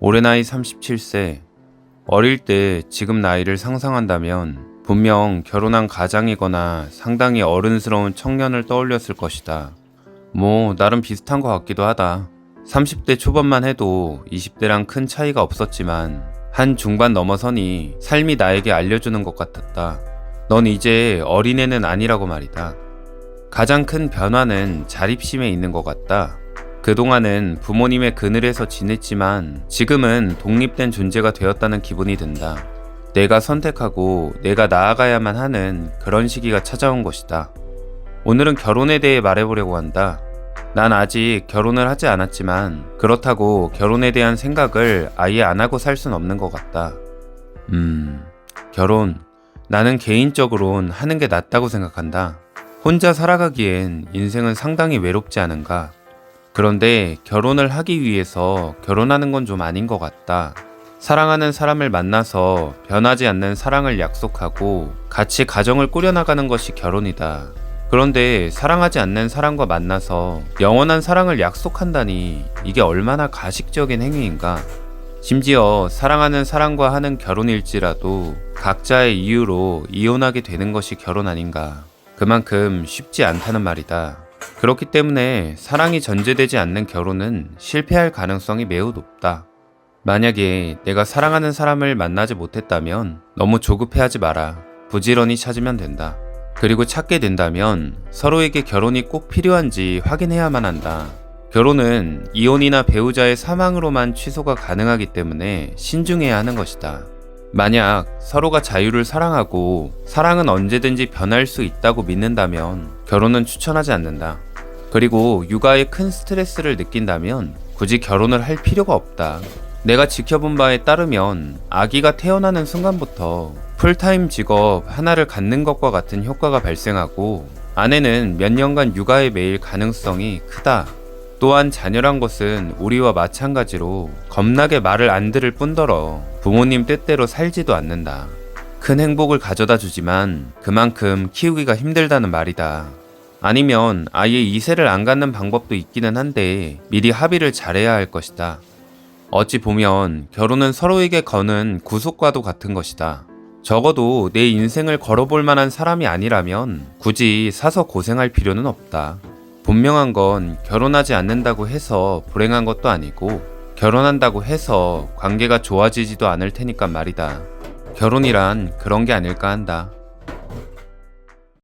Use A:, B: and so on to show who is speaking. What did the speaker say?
A: 올해 나이 37세. 어릴 때 지금 나이를 상상한다면 분명 결혼한 가장이거나 상당히 어른스러운 청년을 떠올렸을 것이다. 뭐, 나름 비슷한 것 같기도 하다. 30대 초반만 해도 20대랑 큰 차이가 없었지만 한 중반 넘어서니 삶이 나에게 알려주는 것 같았다. 넌 이제 어린애는 아니라고 말이다. 가장 큰 변화는 자립심에 있는 것 같다. 그동안은 부모님의 그늘에서 지냈지만 지금은 독립된 존재가 되었다는 기분이 든다. 내가 선택하고 내가 나아가야만 하는 그런 시기가 찾아온 것이다. 오늘은 결혼에 대해 말해보려고 한다. 난 아직 결혼을 하지 않았지만 그렇다고 결혼에 대한 생각을 아예 안 하고 살 순 없는 것 같다. 음, 결혼. 나는 개인적으론 하는 게 낫다고 생각한다. 혼자 살아가기엔 인생은 상당히 외롭지 않은가. 그런데 결혼을 하기 위해서 결혼하는 건 좀 아닌 것 같다. 사랑하는 사람을 만나서 변하지 않는 사랑을 약속하고 같이 가정을 꾸려나가는 것이 결혼이다. 그런데 사랑하지 않는 사람과 만나서 영원한 사랑을 약속한다니 이게 얼마나 가식적인 행위인가. 심지어 사랑하는 사람과 하는 결혼일지라도 각자의 이유로 이혼하게 되는 것이 결혼 아닌가. 그만큼 쉽지 않다는 말이다. 그렇기 때문에 사랑이 전제되지 않는 결혼은 실패할 가능성이 매우 높다. 만약에 내가 사랑하는 사람을 만나지 못했다면 너무 조급해하지 마라. 부지런히 찾으면 된다. 그리고 찾게 된다면 서로에게 결혼이 꼭 필요한지 확인해야만 한다. 결혼은 이혼이나 배우자의 사망으로만 취소가 가능하기 때문에 신중해야 하는 것이다. 만약 서로가 자유를 사랑하고 사랑은 언제든지 변할 수 있다고 믿는다면 결혼은 추천하지 않는다. 그리고 육아에 큰 스트레스를 느낀다면 굳이 결혼을 할 필요가 없다. 내가 지켜본 바에 따르면 아기가 태어나는 순간부터 풀타임 직업 하나를 갖는 것과 같은 효과가 발생하고 아내는 몇 년간 육아에 매일 가능성이 크다. 또한 자녀란 것은 우리와 마찬가지로 겁나게 말을 안 들을 뿐더러 부모님 뜻대로 살지도 않는다. 큰 행복을 가져다 주지만 그만큼 키우기가 힘들다는 말이다. 아니면 아예 이세를 안 갖는 방법도 있기는 한데 미리 합의를 잘해야 할 것이다. 어찌 보면 결혼은 서로에게 거는 구속과도 같은 것이다. 적어도 내 인생을 걸어볼 만한 사람이 아니라면 굳이 사서 고생할 필요는 없다. 분명한 건 결혼하지 않는다고 해서 불행한 것도 아니고 결혼한다고 해서 관계가 좋아지지도 않을 테니까 말이다. 결혼이란 그런 게 아닐까 한다.